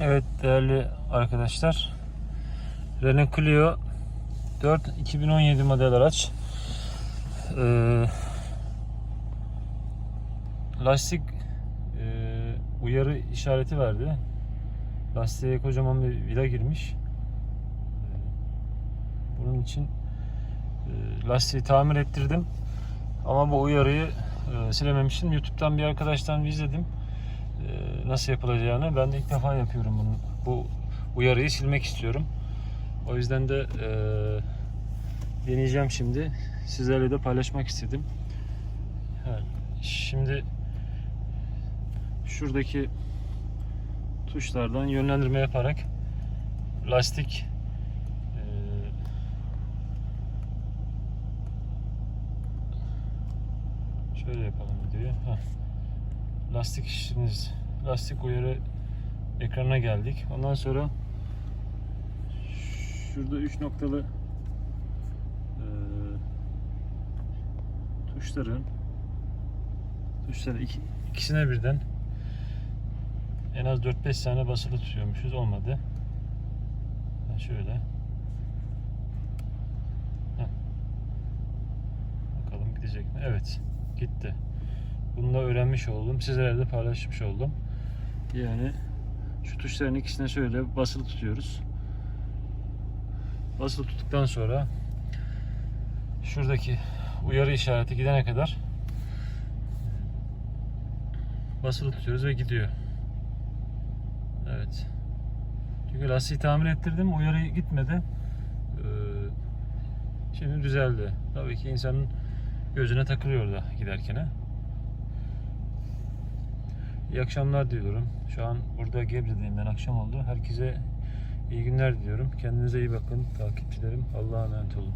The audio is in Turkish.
Evet değerli arkadaşlar. Renault Clio 4 2017 model araç. Ee, lastik e, uyarı işareti verdi. Lastiğe kocaman bir vida girmiş. Ee, Bunun için e, lastiği tamir ettirdim. Ama bu uyarıyı e, silememiştim. YouTube'dan bir arkadaştan izledim nasıl yapılacağını. Ben de ilk defa yapıyorum bunu. Bu uyarıyı silmek istiyorum. O yüzden de e, deneyeceğim şimdi. Sizlerle de paylaşmak istedim. Şimdi şuradaki tuşlardan yönlendirme yaparak lastik e, şöyle yapalım videoyu. Heh lastik işiniz lastik uyarı ekranına geldik. Ondan sonra şurada 3 noktalı eee tuşların tuşları iki, ikisine birden en az 4-5 saniye basılı tutuyormuşuz. Olmadı. Ha, şöyle. Heh. Bakalım gidecek mi? Evet. Gitti. Bunu da öğrenmiş oldum. Sizlerle de paylaşmış oldum. Yani şu tuşların ikisine şöyle basılı tutuyoruz. Basılı tuttuktan sonra şuradaki uyarı işareti gidene kadar basılı tutuyoruz ve gidiyor. Evet. Çünkü lastiği tamir ettirdim. Uyarı gitmedi. Ee, Şimdi düzeldi. Tabii ki insanın gözüne takılıyor da giderken. İyi akşamlar diliyorum. Şu an burada Gebze'deyim ben. Akşam oldu. Herkese iyi günler diliyorum. Kendinize iyi bakın takipçilerim. Allah'a emanet olun.